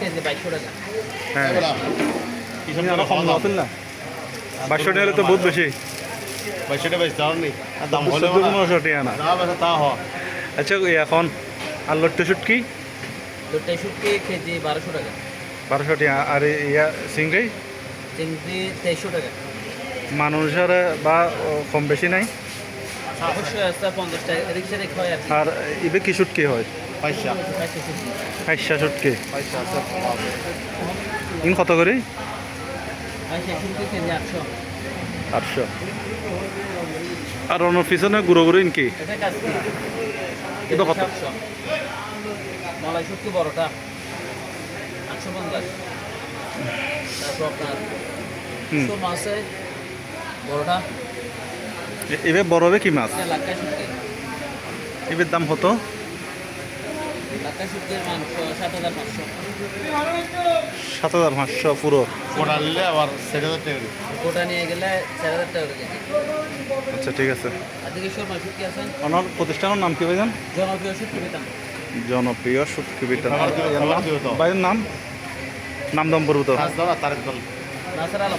KG বাইশশো টাকা। হ্যাঁ। আরও কম নতুন না বাইশশো টাকা তো বহুত বেশি। বেশি দাম নেই দাম হলে পনেরোশো টাকা না। তা হয়। আচ্ছা এখন আর লট্টু শুটকি শুটকি কেজি বারোশো টাকা। বারোশো টাকা। আর ইয়া চিংড়ি? চিংড়ি তেইশশো টাকা। মানুষের বা কম বেশি নাই? আর কি। আর ইবে কি শুটকি হয়? পয়সা বাইশশো শুটকি ইন কত করে? আটশো। আর অন্য পিছনে গুঁড়ো গুঁড়ো ইনকি এটা কাজকি এটা কত? মলাই শুটকি বড়টা। আটশো পঞ্চাশ। তারপর আপনার মাছে বড়টা। এ- এবে বড় হবে কি মাছ? এবার দাম মাংস সাত হাজার পাঁচশো। পুরো। কোটা নিলে আবার নিয়ে গেলে চার হাজার টাকা আচ্ছা ঠিক আছে। ওনার প্রতিষ্ঠানের নাম কি ভাইজান? জনপ্রিয় পেতাম জনপ্রিয়। ভাইয়ের নাম? নাম? দম পড়ব তো। কাজ দাও তারিখ দল। নাসার আলম।